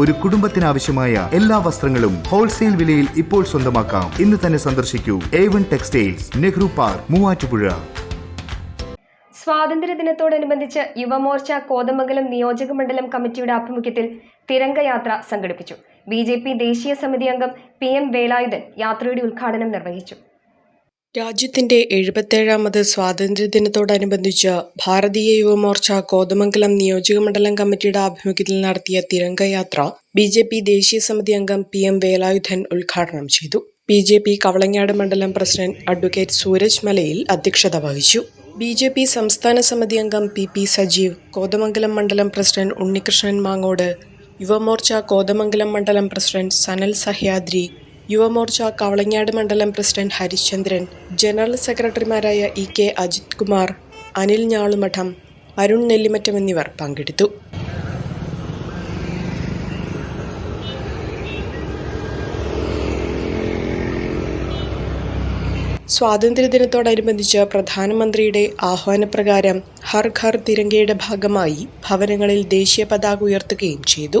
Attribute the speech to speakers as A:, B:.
A: ഒരു കുടുംബത്തിനാവശ്യമായ എല്ലാ വസ്ത്രങ്ങളും ഹോൾസെയിൽ വിലയിൽ ഇപ്പോൾ സ്വന്തമാക്കാം. ഇന്ന് തന്നെ സന്ദർശിക്കൂ. A one textiles Nehru park Muvattupuzha.
B: സ്വാതന്ത്ര്യദിനത്തോടനുബന്ധിച്ച് Yuvamorcha Kothamangalam നിയോജക മണ്ഡലം കമ്മിറ്റിയുടെ ആഭിമുഖ്യത്തിൽ തിരംഗയാത്ര സംഘടിപ്പിച്ചു. ബി ദേശീയ സമിതി അംഗം പി എം വേലായുധൻ യാത്രയുടെ ഉദ്ഘാടനം നിർവഹിച്ചു.
C: രാജ്യത്തിന്റെ എഴുപത്തേഴാമത് സ്വാതന്ത്ര്യദിനത്തോടനുബന്ധിച്ച് ഭാരതീയ യുവമോർച്ച കോതമംഗലം നിയോജകമണ്ഡലം കമ്മിറ്റിയുടെ ആഭിമുഖ്യത്തിൽ നടത്തിയ തിരംഗയാത്ര ബി ജെ പി ദേശീയ സമിതി അംഗം പി എം വേലായുധൻ ഉദ്ഘാടനം ചെയ്തു. ബി ജെ പി കവളങ്ങാട് മണ്ഡലം പ്രസിഡന്റ് അഡ്വക്കേറ്റ് സൂരജ് മലയിൽ അധ്യക്ഷത വഹിച്ചു. ബി ജെ പി സംസ്ഥാന സമിതി അംഗം പി പി സജീവ് കോതമംഗലം മണ്ഡലം പ്രസിഡന്റ് ഉണ്ണികൃഷ്ണൻ മാങ്ങോട് യുവമോർച്ച കോതമംഗലം മണ്ഡലം പ്രസിഡന്റ് സനൽ സഹ്യാദ്രി യുവമോർച്ച കവളങ്ങാട് മണ്ഡലം പ്രസിഡന്റ് ഹരിശ്ചന്ദ്രൻ ജനറൽ സെക്രട്ടറിമാരായ ഇ കെ അജിത് കുമാർ അനിൽ ഞാളുമഠം അരുൺ നെല്ലിമറ്റം എന്നിവർ പങ്കെടുത്തു. സ്വാതന്ത്ര്യദിനത്തോടനുബന്ധിച്ച് പ്രധാനമന്ത്രിയുടെ ആഹ്വാനപ്രകാരം ഹർ ഘർ തിരങ്കയുടെ ഭാഗമായി ഭവനങ്ങളിൽ ദേശീയ പതാക ഉയർത്തുകയും ചെയ്തു.